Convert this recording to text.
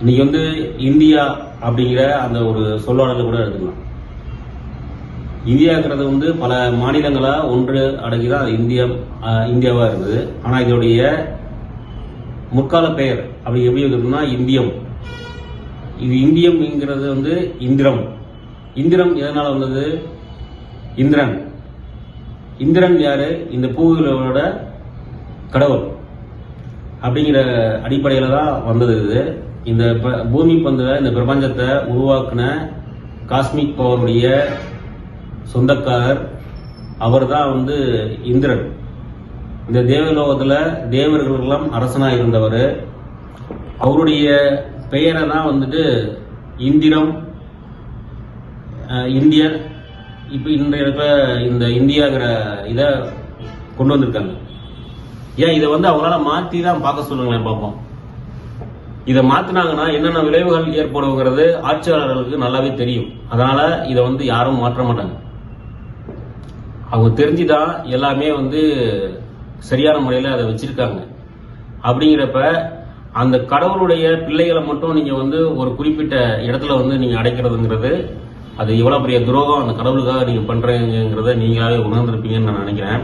இன்னைக்கு வந்து இந்தியா அப்படிங்கிற அந்த ஒரு சொல்லாடல கூட எடுத்துக்கலாம். இந்தியாங்கிறது வந்து பல மாநிலங்களா ஒன்று அடங்கி தான் இந்தியா ஆஹ், இந்தியாவா இருந்தது. ஆனா இதோடைய முற்கால பெயர் அப்படி எப்படி இருக்குன்னா இந்தியம். இது இந்தியம்ங்கிறது வந்து இந்திரம். இந்திரம் எதனால வந்தது? இந்திரன். இந்திரன் யாரு? இந்த பூவிகளோட கடவுள். அப்படிங்கிற அடிப்படையில் தான் வந்தது இது. இந்த பூமி பந்தில் இந்த பிரபஞ்சத்தை உருவாக்குன காஸ்மிக் பவருடைய சொந்தக்காரர் அவர் தான் வந்து இந்திரன். இந்த தேவலோகத்தில் தேவர்களெல்லாம் அரசனாக இருந்தவர். அவருடைய பெயரை தான் வந்துட்டு இந்திரம் இந்தியர். இப்போ இன்றைய இருக்கிற இந்த இந்தியாங்கிற இதை கொண்டு வந்திருக்காங்க. ஏன் இதை வந்து அவங்களால மாற்றி தான் பார்க்க சொல்லுங்களேன் பார்ப்போம். இதை மாத்தினாங்கன்னா என்னென்ன விளைவுகள் ஏற்படுங்கிறது ஆட்சியாளர்களுக்கு நல்லாவே தெரியும். அதனால இதை வந்து யாரும் மாற்ற மாட்டாங்க. அவங்க தெரிஞ்சுதான் எல்லாமே வந்து சரியான முறையில் அதை வச்சிருக்காங்க. அப்படிங்கிறப்ப அந்த கடவுளுடைய பிள்ளைகளை மட்டும் நீங்க வந்து ஒரு குறிப்பிட்ட இடத்துல வந்து நீங்க அடைக்கிறதுங்கிறது அது எவ்வளவு பெரிய துரோகம் அந்த கடவுளுக்காக நீங்க பண்றீங்கிறத நீங்களாவே உணர்ந்திருப்பீங்கன்னு நான் நினைக்கிறேன்.